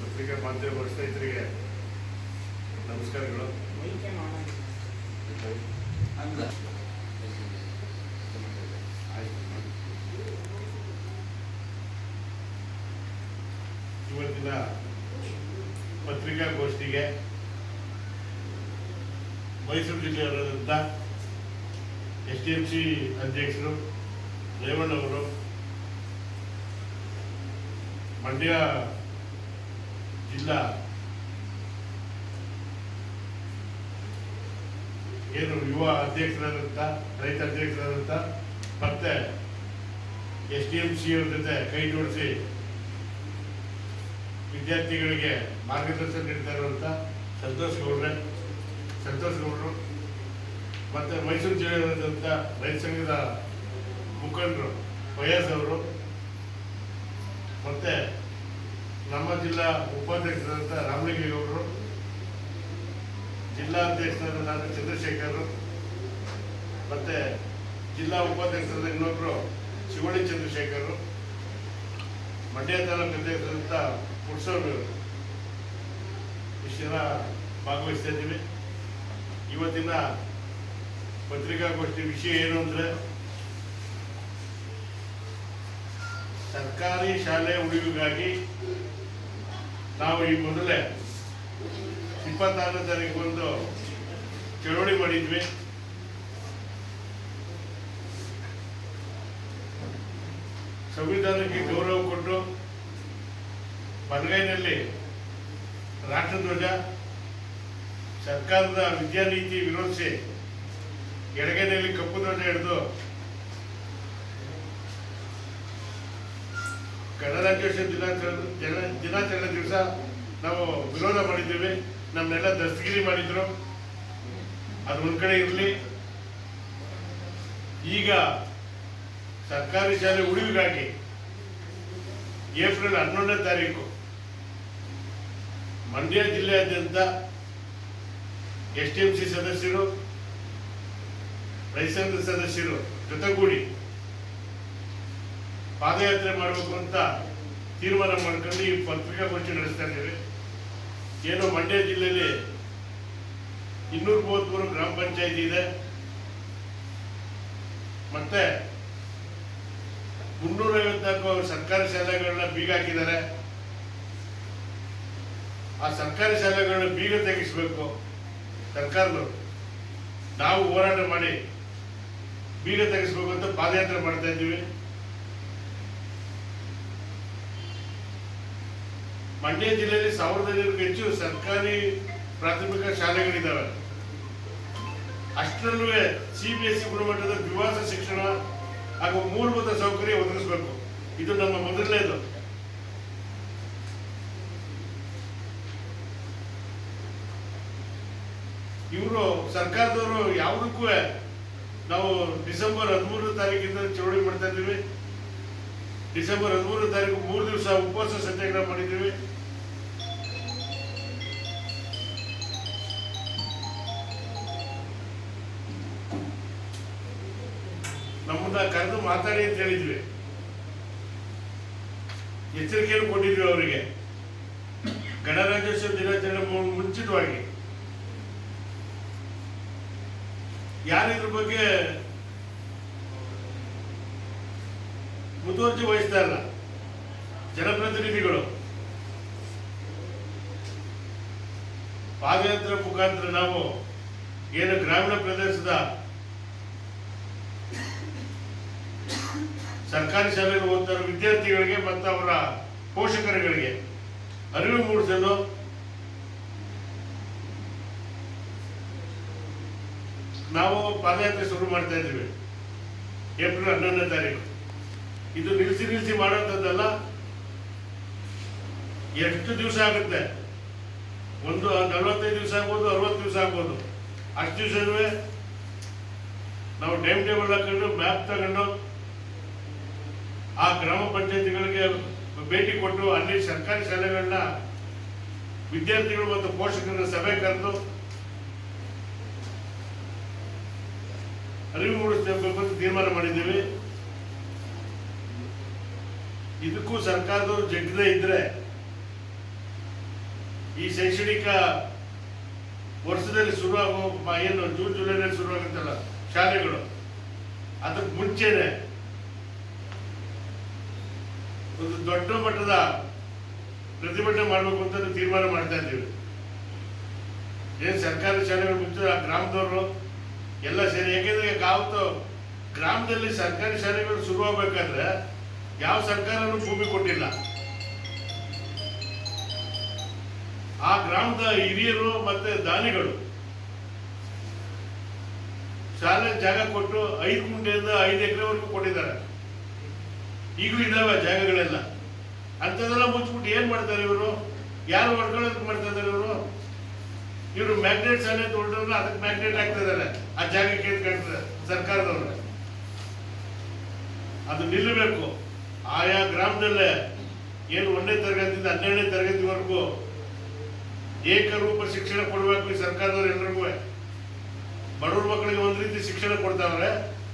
ಪತ್ರಿಕಾ ಮಾಧ್ಯಮ ಸ್ನೇಹಿತರಿಗೆ ನಮಸ್ಕಾರಗಳು. ಇವತ್ತಿನ ಪತ್ರಿಕಾಗೋಷ್ಠಿಗೆ ಮೈಸೂರು ಜಿಲ್ಲೆಯವರಾದಂಥ ಎಸ್ ಡಿ ಎಂ ಸಿ ಅಧ್ಯಕ್ಷರು ರೇವಣ್ಣವರು ಮಂಡ್ಯ ಜಿಲ್ಲಾ ಏನು ಯುವ ಅಧ್ಯಕ್ಷರಾದಂಥ, ರೈತ ಅಧ್ಯಕ್ಷರಾದಂಥ, ಮತ್ತೆ ಎಸ್ ಡಿ ಎಂ ಸಿ ಅವ್ರ ಜೊತೆ ಕೈ ಜೋಡಿಸಿ ವಿದ್ಯಾರ್ಥಿಗಳಿಗೆ ಮಾರ್ಗದರ್ಶನ ನೀಡ್ತಾ ಇರುವಂಥ ಸಂತೋಷ್ ಗೌಡ್ರೆ. ಸಂತೋಷ್ ಗೌಡ್ರು, ಮತ್ತು ಮೈಸೂರು ಜಿಲ್ಲೆಯಲ್ಲಿರುವಂಥ ರೈತ ಸಂಘದ ಮುಖಂಡರು ವಯಸ್ ಅವರು, ಮತ್ತೆ ನಮ್ಮ ಜಿಲ್ಲಾ ಉಪಾಧ್ಯಕ್ಷರಾದಂಥ ರಾಮಲಿಂಗೇಗೌಡರು ಜಿಲ್ಲಾಧ್ಯಕ್ಷರಾದ ನಾನು ಚಂದ್ರಶೇಖರ್, ಮತ್ತು ಜಿಲ್ಲಾ ಉಪಾಧ್ಯಕ್ಷರಾದ ಇನ್ನೊಬ್ಬರು ಶಿವಳ್ಳಿ ಚಂದ್ರಶೇಖರ್, ಮಂಡ್ಯ ತಾಲೂಕು ಅಧ್ಯಕ್ಷರಾದಂಥ ಪುರುಷೋರು ಇಷ್ಟು ಜನ ಭಾಗವಹಿಸ್ತಾ ಇದ್ದೀವಿ. ಇವತ್ತಿನ ಪತ್ರಿಕಾಗೋಷ್ಠಿ ವಿಷಯ ಏನು ಅಂದರೆ ಸರ್ಕಾರಿ ಶಾಲೆ ಉಳಿವಿಗಾಗಿ ನಾವು ಈ ಮೊದಲೇ ಇಪ್ಪತ್ತಾರನೇ ತಾರೀಕು ಒಂದು ಚಳವಳಿ ಮಾಡಿದ್ವಿ. ಸಂವಿಧಾನಕ್ಕೆ ಗೌರವ ಕೊಟ್ಟು ಬಲಗೈನಲ್ಲಿ ರಾಷ್ಟ್ರಧ್ವಜ, ಸರ್ಕಾರದ ವಿದ್ಯಾನೀತಿ ವಿರೋಧಿಸಿ ಎಡಗೈನಲ್ಲಿ ಕಪ್ಪು ಧ್ವಜ ಹಿಡಿದು ಗಣರಾಜ್ಯೋತ್ಸವ ದಿನಾಚರಣೆ ಜನ- ದಿನಾಚರಣೆ ದಿವಸ ನಾವು ವಿರೋಧ ಮಾಡಿದ್ದೇವೆ. ನಮ್ಮನ್ನೆಲ್ಲ ದಸ್ತಗಿರಿ ಮಾಡಿದ್ರು. ಅದು ಒಂದು ಕಡೆ ಇರಲಿ. ಈಗ ಸರ್ಕಾರಿ ಶಾಲೆ ಉಳಿವಿಗಾಗಿ ಏಪ್ರಿಲ್ ಹನ್ನೊಂದನೇ ತಾರೀಕು ಮಂಡ್ಯ ಜಿಲ್ಲೆಯಾದ್ಯಂತ ಎಸ್ ಟಿ ಎಂ ಸಿ ಸದಸ್ಯರು ರೈತ ಸದಸ್ಯರು ಜೊತೆಗೂಡಿ ಪಾದಯಾತ್ರೆ ಮಾಡಬೇಕು ಅಂತ ತೀರ್ಮಾನ ಮಾಡ್ಕೊಂಡು ಈ ಪತ್ರಿಕಾಗೋಷ್ಠಿ ನಡೆಸ್ತಾ ಇದ್ದೇವೆ. ಏನು ಮಂಡ್ಯ ಜಿಲ್ಲೆಯಲ್ಲಿ ಇನ್ನೂರ ಮೂವತ್ಮೂರು ಗ್ರಾಮ ಪಂಚಾಯತಿ ಇದೆ. ಮತ್ತೆ ಮುನ್ನೂರ ಐವತ್ನಾಲ್ಕು ಸರ್ಕಾರಿ ಶಾಲೆಗಳನ್ನ ಬೀಗ ಹಾಕಿದ್ದಾರೆ. ಆ ಸರ್ಕಾರಿ ಶಾಲೆಗಳನ್ನ ಬೀಗ ತೆಗಿಸ್ಬೇಕು ಸರ್ಕಾರದವರು. ನಾವು ಹೋರಾಟ ಮಾಡಿ ಬೀಗ ತೆಗೆಸ್ಬೇಕು ಅಂತ ಪಾದಯಾತ್ರೆ ಮಾಡ್ತಾ ಇದ್ದೀವಿ. ಮಂಡ್ಯ ಜಿಲ್ಲೆಯಲ್ಲಿ ಸಾವಿರದ ಐನೂರಕ್ಕೂ ಹೆಚ್ಚು ಸರ್ಕಾರಿ ಪ್ರಾಥಮಿಕ ಶಾಲೆಗಳಿದ್ದಾವೆ. ಅಷ್ಟರಲ್ಲೂ ಸಿ ಬಿ ಎಸ್ ಸಿ ಗುಣಮಟ್ಟದ ವಿವಾಸ ಶಿಕ್ಷಣ ಹಾಗೂ ಮೂಲಭೂತ ಸೌಕರ್ಯ ಒದಗಿಸಬೇಕು. ಇದು ನಮ್ಮ ಮೊದಲನೇದು. ಇವರು ಸರ್ಕಾರದವರು ಯಾವುದಕ್ಕೂ ನಾವು ಡಿಸೆಂಬರ್ ಹದಿಮೂರನೇ ತಾರೀಕಿಂದ ಚಳವಳಿ ಮಾಡ್ತಾ ಇದ್ದೀವಿ. ಡಿಸೆಂಬರ್ ಹದಿಮೂರನೇ ತಾರೀಕು ಮೂರು ದಿವಸ ಉಪವಾಸ ಸತ್ಯಾಗ್ರಹ ಮಾಡಿದ್ದೀವಿ. ನಮ್ಮನ್ನ ಕರೆದು ಮಾತಾಡಿ ಅಂತ ಹೇಳಿದ್ವಿ. ಎಚ್ಚರಿಕೆಯನ್ನು ಕೊಟ್ಟಿದ್ವಿ ಅವರಿಗೆ. ಗಣರಾಜ್ಯೋತ್ಸವ ದಿನಾಚರಣೆ ಮುಂಚಿತವಾಗಿ. ಯಾರಿದ್ರ ಬಗ್ಗೆ ಮುತುವರ್ಜಿ ವಹಿಸ್ತಾ ಇಲ್ಲ. ಜನಪ್ರತಿನಿಧಿಗಳು. ಪಾದಯಾತ್ರೆ ಮುಖಾಂತರ ನಾವು ಏನು ಗ್ರಾಮೀಣ ಪ್ರದೇಶದ ಸರ್ಕಾರಿ ಶಾಲೆಗೆ ಓದ್ತಾರ ವಿದ್ಯಾರ್ಥಿಗಳಿಗೆ ಮತ್ತು ಅವರ ಪೋಷಕರುಗಳಿಗೆ ಅರಿವು ಮೂಡಿಸಲು ನಾವು ಪಾದಯಾತ್ರೆ ಶುರು ಮಾಡ್ತಾ ಇದ್ದೀವಿ. ಏಪ್ರಿಲ್ ಹನ್ನೊಂದನೇ ತಾರೀಕು. ಇದು ನಿಲ್ಸಿ ನಿಲ್ಸಿ ಮಾಡೋಂಥದ್ದಲ್ಲ ಎಷ್ಟು ದಿವಸ ಆಗುತ್ತೆ? ಒಂದು ನಲವತ್ತೈದು ದಿವಸ ಆಗ್ಬೋದು, ಅರವತ್ತು ದಿವಸ ಆಗ್ಬೋದು. ಅಷ್ಟು ದಿವಸನೂ ನಾವು ಟೈಮ್ ಟೇಬಲ್ ಹಾಕೊಂಡು ಮ್ಯಾಪ್ ತಗೊಂಡು ಆ ಗ್ರಾಮ ಪಂಚಾಯತಿಗಳಿಗೆ ಭೇಟಿ ಕೊಟ್ಟು ಅಲ್ಲಿ ಸರ್ಕಾರಿ ಶಾಲೆಗಳನ್ನ ವಿದ್ಯಾರ್ಥಿಗಳು ಮತ್ತು ಪೋಷಕರ ಸಭೆ ಕರೆದು ಅರಿವು ಮೂಡಿಸಬೇಕು ಅಂತ ತೀರ್ಮಾನ ಮಾಡಿದ್ದೀವಿ. ಇದಕ್ಕೂ ಸರ್ಕಾರದವರು ಜಗ್ಗದೇ ಇದ್ರೆ ಈ ಶೈಕ್ಷಣಿಕ ವರ್ಷದಲ್ಲಿ ಶುರುವಾಗೋ ಮ- ಏನು ಜೂನ್, ಜುಲೈನಲ್ಲಿ ಶುರುವಾಗುತ್ತಲ್ಲ ಶಾಲೆಗಳು, ಅದಕ್ಕೆ ಮುಂಚೆನೆ ಒಂದು ದೊಡ್ಡ ಮಟ್ಟದ ಪ್ರತಿಭಟನೆ ಮಾಡಬೇಕು ಅಂತ ತೀರ್ಮಾನ ಮಾಡ್ತಾ ಇದ್ದೀವಿ ಏನು ಸರ್ಕಾರಿ ಶಾಲೆಗಳು ಮುಂಚೆ ಗ್ರಾಮದವರು ಎಲ್ಲ ಸೇರಿ ಯಾಕೆಂದ್ರೆ ಕಾವತ್ತು ಗ್ರಾಮದಲ್ಲಿ ಸರ್ಕಾರಿ ಶಾಲೆಗಳು ಶುರುವಾಗಬೇಕಾದ್ರೆ ಯಾವ ಸರ್ಕಾರನೂ ಭೂಮಿ ಕೊಟ್ಟಿಲ್ಲ. ಆ ಗ್ರಾಮದ ಹಿರಿಯರು ಮತ್ತೆ ದಾನಿಗಳು ಶಾಲೆ ಜಾಗ ಕೊಟ್ಟು ಐದು ಗುಂಟೆಯಿಂದ ಐದು ಎಕರೆವರೆಗೂ ಕೊಟ್ಟಿದ್ದಾರೆ. ಈಗಲೂ ಇದಾವೆ ಜಾಗಗಳೆಲ್ಲ. ಅಂಥದ್ದೆಲ್ಲ ಮುಚ್ಚಿಬಿಟ್ಟು ಏನ್ ಮಾಡ್ತಾರೆ ಇವರು? ಯಾರು ಹೊಡ್ಕೊಳ್ಳೋದಕ್ಕೆ ಮಾಡ್ತಾ ಇದ್ದಾರೆ ಇವರು? ಇವರು ಮ್ಯಾಗ್ನೆಟ್ ಶಾಲೆ ತೊಗೊಂಡ್ರಲ್ಲ ಅದಕ್ಕೆ ಮ್ಯಾಗ್ನೆಟ್ ಆಗ್ತಾ ಇದ್ದಾರೆ. ಆ ಜಾಗಕ್ಕೆ ಸರ್ಕಾರದವರು. ಅದು ನಿಲ್ಲಬೇಕು. ಆಯಾ ಗ್ರಾಮದಲ್ಲೇ ಏನು ಒಂದನೇ ತರಗತಿಯಿಂದ ಹನ್ನೆರಡನೇ ತರಗತಿವರೆಗೂ ಏಕರೂಪ ಶಿಕ್ಷಣ ಕೊಡಬೇಕು ಈ ಸರ್ಕಾರದವ್ರು ಎಲ್ರಿಗೂ. ಬಡವ್ರ ಮಕ್ಕಳಿಗೆ ಒಂದು ರೀತಿ ಶಿಕ್ಷಣ ಕೊಡ್ತಾವ್ರೆ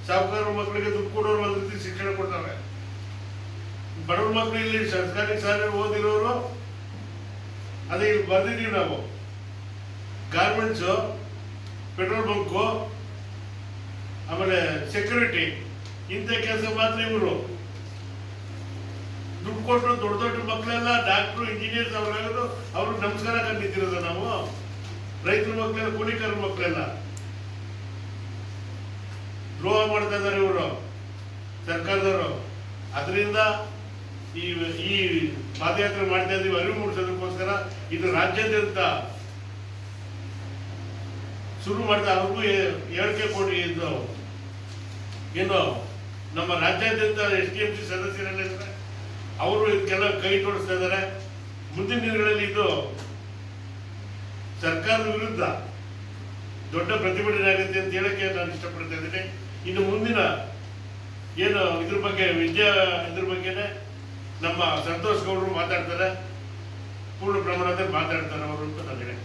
ಸಾಹುಕಾರ ಮಕ್ಕಳಿಗೆ ದುಡ್ಡು ಕೊಡೋರು ಒಂದು ರೀತಿ ಶಿಕ್ಷಣ ಕೊಡ್ತಾವೆ ಬಡವ್ರ ಮಕ್ಕಳು ಇಲ್ಲಿ ಸರ್ಕಾರಿ ಶಾಲೆ ಓದಿರೋರು ಅದೇ ಇಲ್ಲಿ ಬರ್ದಿದ್ದೀವಿ ನಾವು. ಗಾರ್ಮೆಂಟ್ಸು, ಪೆಟ್ರೋಲ್ ಬಂಕು, ಆಮೇಲೆ ಸೆಕ್ಯೂರಿಟಿ ಇಂಥ ಕೆಲಸ ಮಾತ್ರ ಇವರು. ದುಡ್ಡು ಕೊಟ್ಟರು ದೊಡ್ಡ ದೊಡ್ಡ ಮಕ್ಕಳೆಲ್ಲ ಡಾಕ್ಟ್ರು ಇಂಜಿನಿಯರ್ಸ್ ಅವ್ರಾಗೋದು ಅವ್ರಿಗೆ ನಮಸ್ಕಾರ ಕಂಡಿದ್ದಿರೋದು ನಾವು? ರೈತರ ಮಕ್ಕಳೆಲ್ಲ ಕೂಲಿಕಾರ ಮಕ್ಕಳೆಲ್ಲ ದ್ರೋಹ ಮಾಡ್ತಾ ಇದ್ದಾರೆ ಇವರು, ಸರ್ಕಾರದವರು. ಅದರಿಂದ ಈ ಈ ಪಾದಯಾತ್ರೆ ಮಾಡ್ತಾ ಇದ್ದೀವಿ ಅರಿವು ಮೂಡಿಸೋದಕ್ಕೋಸ್ಕರ ಇದು ರಾಜ್ಯಾದ್ಯಂತ ಶುರು ಮಾಡ್ತಾ ಅವ್ರಿಗೂ ಹೇಳಿಕೆ ಕೊಡಿ ಇದು. ಏನು, ನಮ್ಮ ರಾಜ್ಯಾದ್ಯಂತ ಎಸ್ ಡಿ ಎಂ ಸಿ ಸದಸ್ಯರಲ್ಲಿದ್ದಾರೆ ಅವರು ಇದಕ್ಕೆಲ್ಲ ಕೈ ತೋರಿಸ್ತಾ ಇದ್ದಾರೆ. ಮುಂದಿನ ದಿನಗಳಲ್ಲಿ ಇದು ಸರ್ಕಾರದ ವಿರುದ್ಧ ದೊಡ್ಡ ಪ್ರತಿಭಟನೆ ಆಗುತ್ತೆ ಅಂತ ಹೇಳಕ್ಕೆ ನಾನು ಇಷ್ಟಪಡ್ತಾ ಇದ್ದೀನಿ. ಇನ್ನು ಮುಂದಿನ ಏನು ಇದ್ರ ಬಗ್ಗೆ, ವಿದ್ಯಾ ಇದ್ರ ಬಗ್ಗೆನೇ ನಮ್ಮ ಸಂತೋಷ್ ಗೌಡರು ಮಾತಾಡ್ತಾರೆ. ಪೂರ್ಣ ಪ್ರಮಾಣದಲ್ಲಿ ಮಾತಾಡ್ತಾರೆ ಅವರು ಅಂತ ನಾನು ಹೇಳಿ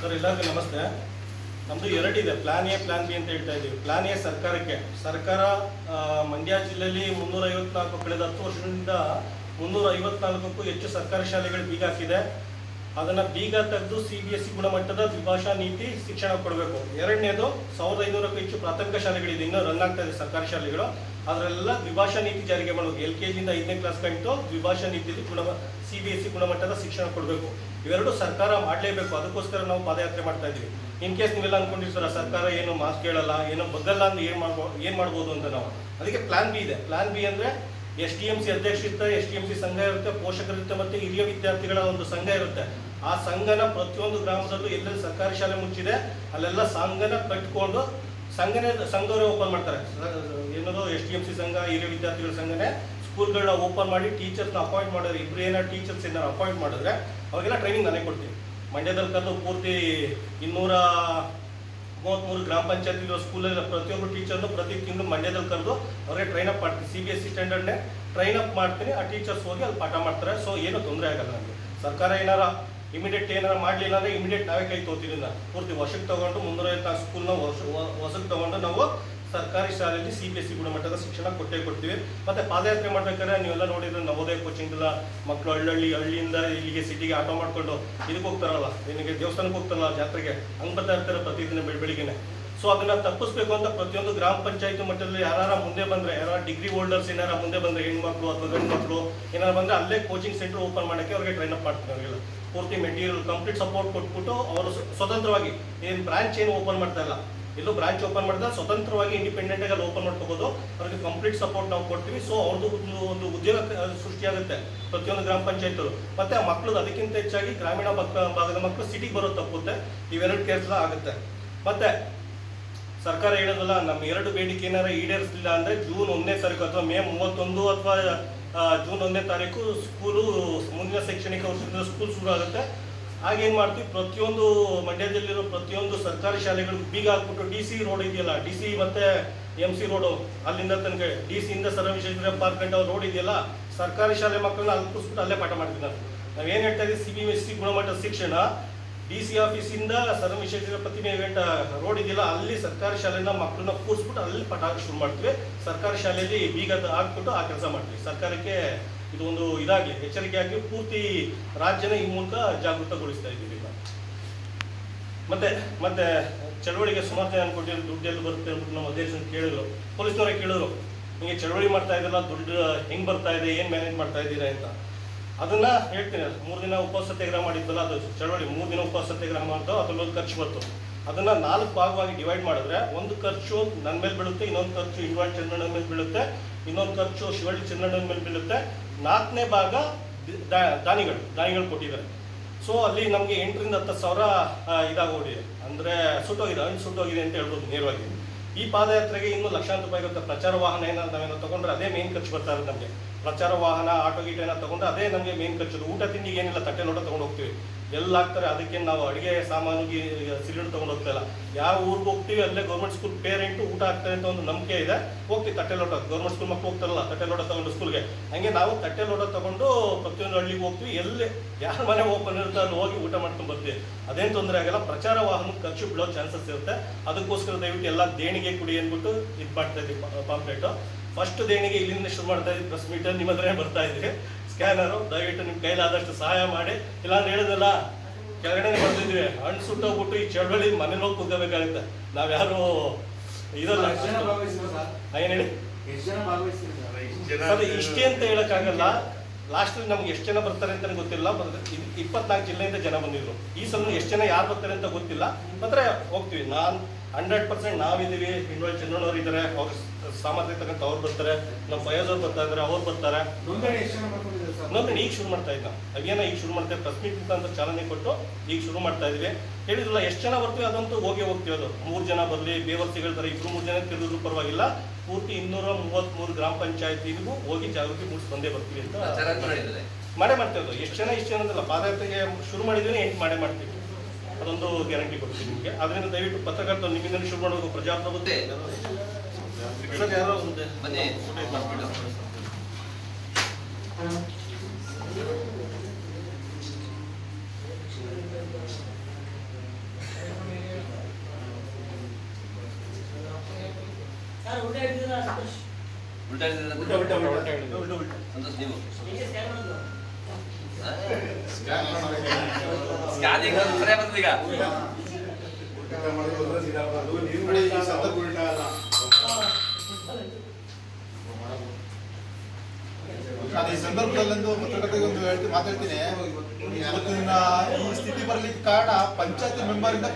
ಸರ್, ಎಲ್ಲರಿಗೂ ನಮಸ್ತೆ. ನಮ್ಮದು ಎರಡಿದೆ. ಪ್ಲಾನ್ ಎ ಪ್ಲಾನ್ ಬಿ ಅಂತ ಹೇಳ್ತಾ ಇದ್ದೀವಿ ಪ್ಲಾನ್ ಎ ಸರ್ಕಾರಕ್ಕೆ. ಸರ್ಕಾರ ಮಂಡ್ಯ ಜಿಲ್ಲೆಯಲ್ಲಿ ಮುನ್ನೂರ ಐವತ್ನಾಲ್ಕು ಕಳೆದ ಹತ್ತು ವರ್ಷದಿಂದ ಮುನ್ನೂರ ಐವತ್ನಾಲ್ಕಕ್ಕೂ ಹೆಚ್ಚು ಸರ್ಕಾರಿ ಶಾಲೆಗಳು ಬೀಗ ಹಾಕಿದೆ. ಅದನ್ನು ಬೀಗ ತೆಗೆದು ಸಿ ಬಿ ಎಸ್ ಸಿ ಗುಣಮಟ್ಟದ ದ್ವಿಭಾಷಾ ನೀತಿ ಶಿಕ್ಷಣ ಕೊಡಬೇಕು. ಎರಡನೇದು, ಸಾವಿರದ ಐನೂರಕ್ಕೂ ಹೆಚ್ಚು ಪ್ರಾಥಮಿಕ ಶಾಲೆಗಳಿದೆ. ಇನ್ನೂ ರನ್ ಆಗ್ತಾ ಇದೆ ಸರ್ಕಾರಿ ಶಾಲೆಗಳು. ಅದರೆಲ್ಲ ದ್ವಿಭಾಷಾ ನೀತಿ ಜಾರಿಗೆ ಮಾಡಬೇಕು ಎಲ್ ಕೆ ಜಿಯಿಂದ ಐದನೇ ಕ್ಲಾಸ್ ಕಂಡು ದ್ವಿಭಾಷಾ ನೀತಿಯಲ್ಲಿ ಗುಣ ಸಿ ಬಿ ಎಸ್ ಸಿ ಗುಣಮಟ್ಟದ ಶಿಕ್ಷಣ ಕೊಡಬೇಕು. ಇವೆರಡು ಸರ್ಕಾರ ಮಾಡಲೇಬೇಕು. ಅದಕ್ಕೋಸ್ಕರ ನಾವು ಪಾದಯಾತ್ರೆ ಮಾಡ್ತಾ ಇದ್ದೀವಿ. ಇನ್ ಕೇಸ್ ನೀವೆಲ್ಲ ಅನ್ಕೊಂಡಿರ್ತಾರ ಸರ್ಕಾರ ಏನು ಮಾತು ಕೇಳಲ್ಲ, ಏನೋ ಬಗ್ಗಲ್ಲ ಅಂದ್ರೆ ಏನು ಮಾಡ್ಬೋ, ಏನು ಮಾಡ್ಬೋದು ಅಂತ ನಾವು. ಅದಕ್ಕೆ ಪ್ಲಾನ್ ಬಿ ಇದೆ. ಪ್ಲಾನ್ ಬಿ ಅಂದರೆ ಎಸ್ ಟಿ ಎಂ ಸಿ ಅಧ್ಯಕ್ಷ ಇರ್ತಾರೆ ಎಸ್ ಟಿ ಎಂ ಸಿ ಸಂಘ ಇರುತ್ತೆ ಪೋಷಕರಿರುತ್ತೆ ಮತ್ತು ಹಿರಿಯ ವಿದ್ಯಾರ್ಥಿಗಳ ಒಂದು ಸಂಘ ಇರುತ್ತೆ. ಆ ಸಂಘನ ಪ್ರತಿಯೊಂದು ಗ್ರಾಮದಲ್ಲೂ ಎಲ್ಲೆಲ್ಲಿ ಸರ್ಕಾರಿ ಶಾಲೆ ಮುಚ್ಚಿದೆ, ಅಲ್ಲೆಲ್ಲ ಸಂಘನ ಕಟ್ಕೊಂಡು ಸಂಘನೇ ಸಂಘವರೇ ಓಪನ್ ಮಾಡ್ತಾರೆ. ಏನದು ಎಸ್ ಟಿ ಎಂ ಸಿ ಸಂಘ, ಹಿರಿಯ ವಿದ್ಯಾರ್ಥಿಗಳ ಸಂಘನೇ ಸ್ಕೂಲ್ಗಳನ್ನ ಓಪನ್ ಮಾಡಿ ಟೀಚರ್ಸ್ನ ಅಪಾಯಿಂಟ್ ಮಾಡೋರು ಇಬ್ಬರು ಏನಾರು ಟೀಚರ್ಸ್ ಏನಾರು ಅಪಾಯಿಂಟ್ ಮಾಡಿದ್ರೆ ಅವಾಗೆಲ್ಲ ಟ್ರೈನಿಂಗ್ ನಾನೇ ಕೊಡ್ತೀನಿ. ಮಂಡ್ಯದಲ್ಲಿ ಕದ್ದು ಪೂರ್ತಿ ಇನ್ನೂರ ಮೂವತ್ತ್ಮೂರು ಗ್ರಾಮ ಪಂಚಾಯತ್ ಇರೋ ಸ್ಕೂಲಲ್ಲಿ ಪ್ರತಿಯೊಬ್ಬರು ಟೀಚರ್ನು ಪ್ರತಿ ತಿಂಗಳು ಮಂಡ್ಯದಲ್ಲಿ ಕರೆದು ಅವ್ರಿಗೆ ಟ್ರೈನ್ ಅಪ್ ಮಾಡ್ತೀನಿ. ಸಿ ಬಿ ಎಸ್ ಸಿ ಸ್ಟ್ಯಾಂಡರ್ಡ್ನೇ ಟ್ರೈನ್ ಅಪ್ ಮಾಡ್ತೀನಿ. ಆ ಟೀಚರ್ಸ್ ಹೋಗಿ ಅಲ್ಲಿ ಪಾಠ ಮಾಡ್ತಾರೆ. ಸೊ ಏನೂ ತೊಂದರೆ ಆಗಲ್ಲ ನನಗೆ ಸರ್ಕಾರ ಏನಾರ ಇಮಿಡಿಯೇಟ್ ಏನಾರ ಮಾಡಲಿಲ್ಲ ಅಂದರೆ ಇಮಿಡಿಯೇಟ್ ನಾವೇ ಕೈ ತೋತಿರಲಿಲ್ಲ ಪೂರ್ತಿ ವರ್ಷಕ್ಕೆ ತಗೊಂಡು ಮುನ್ನೂರ ಐವತ್ತಾರು ಸ್ಕೂಲ್ನ ವರ್ಷಕ್ಕೆ ಹೊಸಕ್ಕೆ ತಗೊಂಡು ನಾವು ಸರ್ಕಾರಿ ಶಾಲೆಯಲ್ಲಿ ಸಿ ಬಿ ಎಸ್ ಸಿ ಗುಣಮಟ್ಟದ ಶಿಕ್ಷಣ ಕೊಟ್ಟೇ ಕೊಡ್ತೀವಿ. ಮತ್ತೆ ಪಾದಯಾತ್ರೆ ಮಾಡ್ಬೇಕಾದ್ರೆ ನೀವೆಲ್ಲ ನೋಡಿದ್ರೆ ನವೋದಯ ಕೋಚಿಂಗ್ ಎಲ್ಲ ಮಕ್ಕಳು ಹಳ್ಳಿ ಹಳ್ಳಿಯಿಂದ ಇಲ್ಲಿಗೆ ಸಿಟಿಗೆ ಆಟೋ ಮಾಡ್ಕೊಂಡು ಇದಕ್ಕೆ ಹೋಗ್ತಾರಲ್ಲ ನಿನಗೆ ದೇವಸ್ಥಾನಕ್ಕೆ ಹೋಗ್ತಾರಲ್ಲ ಜಾತ್ರೆಗೆ, ಹಂಗೆ ಬರ್ತಾ ಇರ್ತಾರೆ ಪ್ರತಿದಿನ ಬೆಳ ಬೆಳಿಗ್ಗೆನೆ. ಸೊ ಅದನ್ನ ತಪ್ಪಿಸ್ಬೇಕು ಅಂತ ಪ್ರತಿಯೊಂದು ಗ್ರಾಮ ಪಂಚಾಯತ್ ಮಟ್ಟದಲ್ಲಿ ಯಾರು ಮುಂದೆ ಬಂದ್ರೆ ಯಾರು ಡಿಗ್ರಿ ಹೋಲ್ಡರ್ಸ್ ಏನಾರ ಮುಂದೆ ಬಂದ್ರೆ, ಹೆಣ್ಮಕ್ಳು ಅಥವಾ ಗಂಡು ಮಕ್ಕಳು ಏನಾರು ಬಂದ್ರೆ ಅಲ್ಲೇ ಕೋಚಿಂಗ್ ಸೆಂಟರ್ ಓಪನ್ ಮಾಡೋಕ್ಕೆ ಅವ್ರಿಗೆ ಟ್ರೈನ್ ಅಪ್ ಮಾಡ್ತಾರೆ ಅವರಿಗೆಲ್ಲ. ಪೂರ್ತಿ ಮೆಟೀರಿಯಲ್ ಕಂಪ್ಲೀಟ್ ಸಪೋರ್ಟ್ ಕೊಟ್ಬಿಟ್ಟು ಅವರು ಸ್ವತಂತ್ರವಾಗಿ, ಏನು ಬ್ರಾಂಚ್ ಏನು ಓಪನ್ ಮಾಡ್ತಾ ಇಲ್ಲ. ಎಲ್ಲೂ ಬ್ರಾಂಚ್ ಓಪನ್ ಮಾಡಿದ್ರೆ ಸ್ವತಂತ್ರವಾಗಿ ಇಂಡಿಪೆಂಡೆಂಟ್ ಆಗಿ ಓಪನ್ ಮಾಡ್ಕೋಬಹುದು ಅವ್ರಿಗೆ ಕಂಪ್ಲೀಟ್ ಸಪೋರ್ಟ್ ನಾವು ಕೊಡ್ತೀವಿ. ಸೊ ಅವ್ರದ್ದು ಒಂದು ಉದ್ಯೋಗ ಸೃಷ್ಟಿಯಾಗುತ್ತೆ ಪ್ರತಿಯೊಂದು ಗ್ರಾಮ ಪಂಚಾಯತ್ ಮತ್ತೆ ಆ ಮಕ್ಕಳು ಅದಕ್ಕಿಂತ ಹೆಚ್ಚಾಗಿ ಗ್ರಾಮೀಣ ಭಾಗದ ಮಕ್ಕಳು ಸಿಟಿಗೆ ಬರೋದು ತಪ್ಪುತ್ತೆ. ಇವೆರಡು ಕೆಲಸ ಆಗುತ್ತೆ. ಮತ್ತೆ ಸರ್ಕಾರ ಹೇಳೋದಲ್ಲ, ನಮ್ಮ ಎರಡು ಬೇಡಿಕೆ ಏನಾರ ಈಡೇರಿಸಲಿಲ್ಲ ಅಂದ್ರೆ ಜೂನ್ ಒಂದನೇ ತಾರೀಕು ಅಥವಾ ಮೇ ಮೂವತ್ತೊಂದು ಅಥವಾ ಜೂನ್ ಒಂದನೇ ತಾರೀಕು ಸ್ಕೂಲು, ಮುಂದಿನ ಶೈಕ್ಷಣಿಕ ವರ್ಷದಿಂದ ಸ್ಕೂಲ್ ಶುರು ಆಗುತ್ತೆ. ಆಗೇನ್ ಮಾಡ್ತೀವಿ, ಪ್ರತಿಯೊಂದು ಮಂಡ್ಯದಲ್ಲಿರೋ ಪ್ರತಿಯೊಂದು ಸರ್ಕಾರಿ ಶಾಲೆಗಳು ಬೀಗ ಹಾಕ್ಬಿಟ್ಟು ಡಿ ಸಿ ರೋಡ್ ಇದೆಯಲ್ಲ, ಡಿ ಸಿ ಮತ್ತೆ ಎಂ ಸಿ ರೋಡು ಅಲ್ಲಿಂದ ತನಕ, ಡಿ ಸಿ ಇಂದ ಸರ್ವ ವಿಶ್ವೇಶ್ವರ ಪಾರ್ಕ್ ಅಂತ ರೋಡ್ ಇದೆಯಲ್ಲ, ಸರ್ಕಾರಿ ಶಾಲೆ ಮಕ್ಕಳನ್ನ ಅಲ್ಲಿ ಕೂರಿಸ್ಬಿಟ್ಟು ಅಲ್ಲೇ ಪಾಠ ಮಾಡ್ತೀವಿ ನಾವು. ನಾವೇನು ಹೇಳ್ತಾ ಇದ್ದೀವಿ ಸಿ ಬಿ ಎಸ್ ಸಿ ಗುಣಮಟ್ಟದ ಶಿಕ್ಷಣ ಡಿ ಸಿ ಆಫೀಸಿಂದ ಸರ್ವ ವಿಶೇಷ ಪ್ರತಿಮೆ ಇವೆಂಟ್ ರೋಡ್ ಇದೆಯಲ್ಲ, ಅಲ್ಲಿ ಸರ್ಕಾರಿ ಶಾಲೆನ ಮಕ್ಕಳನ್ನ ಕೂರಿಸ್ಬಿಟ್ಟು ಅಲ್ಲಿ ಪಟಾಕಿ ಶುರು ಮಾಡ್ತೀವಿ. ಸರ್ಕಾರಿ ಶಾಲೆಯಲ್ಲಿ ಬೀಗ ಹಾಕ್ಬಿಟ್ಟು ಆ ಕೆಲಸ ಮಾಡ್ತೀವಿ. ಸರ್ಕಾರಕ್ಕೆ ಇದು ಒಂದು ಇದಾಗಲಿ, ಎಚ್ಚರಿಕೆ ಆಗಿ ಪೂರ್ತಿ ರಾಜ್ಯನ ಈ ಮೂಲಕ ಜಾಗೃತಗೊಳಿಸ್ತಾ ಇದ್ದೀವಿ ಮತ್ತೆ ಮತ್ತೆ ಚಳವಳಿಗೆ ಸುಮಾರು ಜನ ದುಡ್ಡು ಎಲ್ಲಿ ಬರುತ್ತೆ ಅಂತ ನಮ್ಮ ಅಧ್ಯಕ್ಷರು ಕೇಳಿದ್ರು. ಪೊಲೀಸ್ನವರೇ ಕೇಳಿದ್ರು ನಿಮಗೆ ಚಳವಳಿ ಮಾಡ್ತಾ ಇದ್ದಲ್ಲ ದುಡ್ಡು ಹೆಂಗ್ ಬರ್ತಾ ಇದೆ, ಏನ್ ಮ್ಯಾನೇಜ್ ಮಾಡ್ತಾ ಇದ್ದೀರಾ ಅಂತ. ಅದನ್ನ ಹೇಳ್ತೀನಿ ಮೂರು ದಿನ ಉಪವಾಸ ಸತ್ಯಾಗ್ರಹ ಮಾಡಿದ್ವಲ್ಲ, ಅದು ಚಳವಳಿ. ಮೂರು ದಿನ ಉಪವಾಸ ಸತ್ಯಾಗ್ರಹ ಮಾಡಿದ್ದು ಅದ್ರಲ್ಲೊಂದು ಖರ್ಚು ಬರ್ತು ಅದನ್ನ ನಾಲ್ಕು ಭಾಗವಾಗಿ ಡಿವೈಡ್ ಮಾಡಿದ್ರೆ, ಒಂದು ಖರ್ಚು ನನ್ನ ಮೇಲೆ ಬೀಳುತ್ತೆ, ಇನ್ನೊಂದು ಖರ್ಚು ಇಂಡ್ವಾಳ್ ಚಂದ್ರನ ಮೇಲೆ ಬೀಳುತ್ತೆ, ಇನ್ನೊಂದು ಖರ್ಚು ಶಿವಳ್ಳಿ ಚಂದ್ರಣ್ಣನ ಮೇಲೆ ಬೀಳುತ್ತೆ. ನಾಲ್ಕನೇ ಭಾಗ ದಾನಿಗಳು ದಾನಿಗಳು ಕೊಟ್ಟಿದ್ದಾರೆ. ಸೊ ಅಲ್ಲಿ ನಮಗೆ ಎಂಟರಿಂದ ಹತ್ತು ಸಾವಿರ ಇದಾಗೋಗಿದೆ. ಅಂದರೆ ಸುಟ್ಟೋಗಿದೆ ಹಣ್ಣು ಸುಟ್ಟೋಗಿದೆ ಅಂತ ಹೇಳ್ಬೋದು ನೇರವಾಗಿ. ಈ ಪಾದಯಾತ್ರೆಗೆ ಇನ್ನೂ ಲಕ್ಷಾಂತರ ರೂಪಾಯಿ ಪ್ರಚಾರ ವಾಹನ ಏನಾದ್ರು ನಾವೇನೋ ತಗೊಂಡ್ರೆ, ಅದೇ ಮೇನ್ ಖರ್ಚು ಬರ್ತಾ ಇರುತ್ತೆ ನಮಗೆ. ಪ್ರಚಾರ ವಾಹನ, ಆಟೋ, ಗೀಟ ಏನೋ ತಗೊಂಡ್ರೆ ಅದೇ ನಮಗೆ ಮೇನ್ ಖರ್ಚು. ಊಟ ತಿಂಡಿಗೆ ಏನಿಲ್ಲ, ತಟ್ಟೆ ಲೋಟ ತಗೊಂಡು ಹೋಗ್ತೀವಿ. ಎಲ್ಲ ಹಾಕ್ತಾರೆ ಅದಕ್ಕೆ ನಾವು ಅಡುಗೆ ಸಾಮಾನು ಸಿಲಿಂಡರ್ ತಗೊಂಡು ಹೋಗ್ತಾ ಯಾವ ಊರಿಗೆ ಹೋಗ್ತೀವಿ, ಅಲ್ಲೇ ಗೌರ್ಮೆಂಟ್ ಸ್ಕೂಲ್ ಪೇರೆಂಟು ಊಟ ಹಾಕ್ತಾರೆ ಅಂತ ಒಂದು ನಂಬಿಕೆ ಇದೆ. ಹೋಗ್ತೀವಿ, ತಟ್ಟೆ ಲೋಟ ಗೌರ್ಮೆಂಟ್ ಸ್ಕೂಲ್ ಮಕ್ಕಳು ಹೋಗ್ತಾರಲ್ಲ, ತಟ್ಟೆ ಲೋಟ ತಗೊಂಡು ಸ್ಕೂಲ್ಗೆ ಹಂಗೆ ನಾವು ತಟ್ಟೆ ಲೋಟ ತಗೊಂಡು ಪ್ರತಿಯೊಂದು ಹಳ್ಳಿಗೆ ಹೋಗ್ತೀವಿ. ಎಲ್ಲಿ, ಯಾರ ಮನೆ ಓಪನ್ ಇರುತ್ತೆ ಅಲ್ಲಿ ಹೋಗಿ ಊಟ ಮಾಡ್ಕೊಂಡು ಬರ್ತೀವಿ. ಅದೇನು ತೊಂದರೆ ಆಗಲ್ಲ, ಪ್ರಚಾರ ವಾಹನ ಖರ್ಚು ಬಿಡೋ ಚಾನ್ಸಸ್ ಇರುತ್ತೆ. ಅದಕ್ಕೋಸ್ಕರ ದಯವಿಟ್ಟು ಎಲ್ಲ ದೇಣಿಗೆ ಕುಡಿ ಅಂದ್ಬಿಟ್ಟು ಇದು ಮಾಡ್ತಾ ಇದ್ದೀವಿ ಪಾಂಪ್ಲೆಟು ಫಸ್ಟ್ ದೇಣಿಗೆ ಇಲ್ಲಿಂದ ಶುರು ಮಾಡ್ತಾ ಇದ್ದೀವಿ. ಪ್ರೆಸ್ ಮೀಟರ್ ನಿಮ್ಮ ಹತ್ರನೇ ಬರ್ತಾ ಇದ್ದೀವಿ ಸ್ಕ್ಯಾನರು ದಯವಿಟ್ಟು ನಿಮ್ಮ ಕೈಲಾದಷ್ಟು ಸಹಾಯ ಮಾಡಿ. ಇಲ್ಲಾಂದ್ರೆ ಹೇಳಿದಲ್ಲ ಕೆಳಗಡೆ ಬರ್ತಿದ್ವಿ ಹಣ್ಣು ಸುಟ್ಟೋಗ್ಬಿಟ್ಟು ಈ ಚಳವಳಿ ಮನೇಲಿ ಹೋಗಿ ಕೂತ್ಕೋಬೇಕಾಗುತ್ತೆ. ನಾವ್ಯಾರು ಇದಲ್ಲ. ಏನೇಳಿ ಜನ ಭಾಗವಹಿಸಿದ್ರು ಸರ್? ಏನು ಹೇಳಿ? ಸರ್? ಇಷ್ಟ್ ಜನ ಸರ್ ಇಷ್ಟೇ ಅಂತ ಹೇಳಕ್ಕಾಗಲ್ಲ. ಲಾಸ್ಟ್ ನಮ್ಗೆ ಎಷ್ಟು ಜನ ಬರ್ತಾರೆ ಅಂತ ಗೊತ್ತಿಲ್ಲ. ಇಪ್ಪತ್ನಾಲ್ಕು ಜಿಲ್ಲೆಯಿಂದ ಜನ ಬಂದಿದ್ರು. ಈ ಸಲ ಎಷ್ಟು ಜನ ಯಾರು ಬರ್ತಾರೆ ಅಂತ ಗೊತ್ತಿಲ್ಲ. ಮಾತ್ರ ಹೋಗ್ತೀವಿ. ನಾನು ಹಂಡ್ರೆಡ್ ಪರ್ಸೆಂಟ್ ನಾವಿದ್ದೀವಿ. ಹಿಂಡುವಳಿ ಚಂದ್ರನವ್ರು ಇದಾರೆ ಅವ್ರ ಸಾಮರ್ಥ್ಯ ತಕ್ಕಂತ ಅವ್ರು ಬರ್ತಾರೆ ನಮ್ಮ ಫಯಾಜ್ ಅವ್ರು ಬರ್ತಾ ಇದ್ದಾರೆ ಅವ್ರು ಬರ್ತಾರೆ. ನೋಂದಣಿ ಈಗ ಶುರು ಮಾಡ್ತಾ ಇದ್ದ. ಅದೇನ ಈಗ ಶುರು ಮಾಡ್ತಾ ಪ್ರೆಸ್ ಮೀಟ್ ಮುಖಾಂತರ ಚಾಲನೆ ಕೊಟ್ಟು ಈಗ ಶುರು ಮಾಡ್ತಾ ಇದೀವಿ. ಹೇಳಿದ್ರಲ್ಲ ಎಷ್ಟು ಜನ ಬರ್ತೀವಿ ಅದಂತೂ ಹೋಗಿ ಹೋಗ್ತೀವಿ ಅದು. ಮೂರು ಜನ ಬರಲಿ ಬೇವರ್ಸಿಗಳ ತರ ಇಬ್ರು ಮೂರು ಜನ ತಿಳಿದ್ರು ಪರವಾಗಿಲ್ಲ. ಪೂರ್ತಿ ಇನ್ನೂರ ಮೂವತ್ತ್ಮೂರು ಗ್ರಾಮ ಪಂಚಾಯತಿಗೂ ಹೋಗಿ ಜಾಗೃತಿ ಮೂಡಿಸಿ ಬಂದೇ ಬರ್ತೀವಿ ಅಂತ ಮಾಡೇ ಮಾಡ್ತೇವೆ ಅದು ಎಷ್ಟು ಜನ ಇಷ್ಟು ಜನ ಅಂತಲ್ಲ ಪಾದಯಾತ್ರೆಗೆ ಶುರು ಮಾಡಿದ್ವಿ ಎಂಟು ಮಾಡೇ ಮಾಡ್ತೀವಿ. ಅದೊಂದು ಗ್ಯಾರಂಟಿ ಕೊಡ್ತೀವಿ ನಿಮಗೆ. ಅದರಿಂದ ದಯವಿಟ್ಟು ಪತ್ರಕರ್ತರು ನಿಮ್ಮಿಂದ ಶುರು ಮಾಡೋದು ಪ್ರಜಾಪ್ರಭುತ್ವ. ಉಲ್ಟಾ ಉಲ್ಟಾ, ಉಲ್ಟಾ, ಉಲ್ಟಾ. ಉಲ್ಟಾ ಉಲ್ಟು. ಸಂತೋಷ್ ನೀವು ಸ್ಕ್ಯಾನಿಂಗ್ ಸರಿಯಾಗಿ ಬರ್ತದೆ ಈಗ ಉಲ್ಟಾ ಮಾಡೋದು ಅಂದ್ರೆ ಸೀದಾ ಮಾಡೋದು. ನೀವು ಸಂದರ್ಭ ಉಲ್ಟಾ ಅಲ್ಲ. ನಾನು ಈ ಸಂದರ್ಭದಲ್ಲೊಂದು ಪತ್ರಕರ್ತರಿಗೆ ಒಂದು ಹೇಳ್ತೀನಿ ಮಾತಾಡ್ತೀನಿ. ಈ ಸ್ಥಿತಿ ಬರ್ಲಿಕ್ಕೆ ಕಾರಣ ಪಂಚಾಯತ್ ಮೆಂಬರ್ ಇಂದ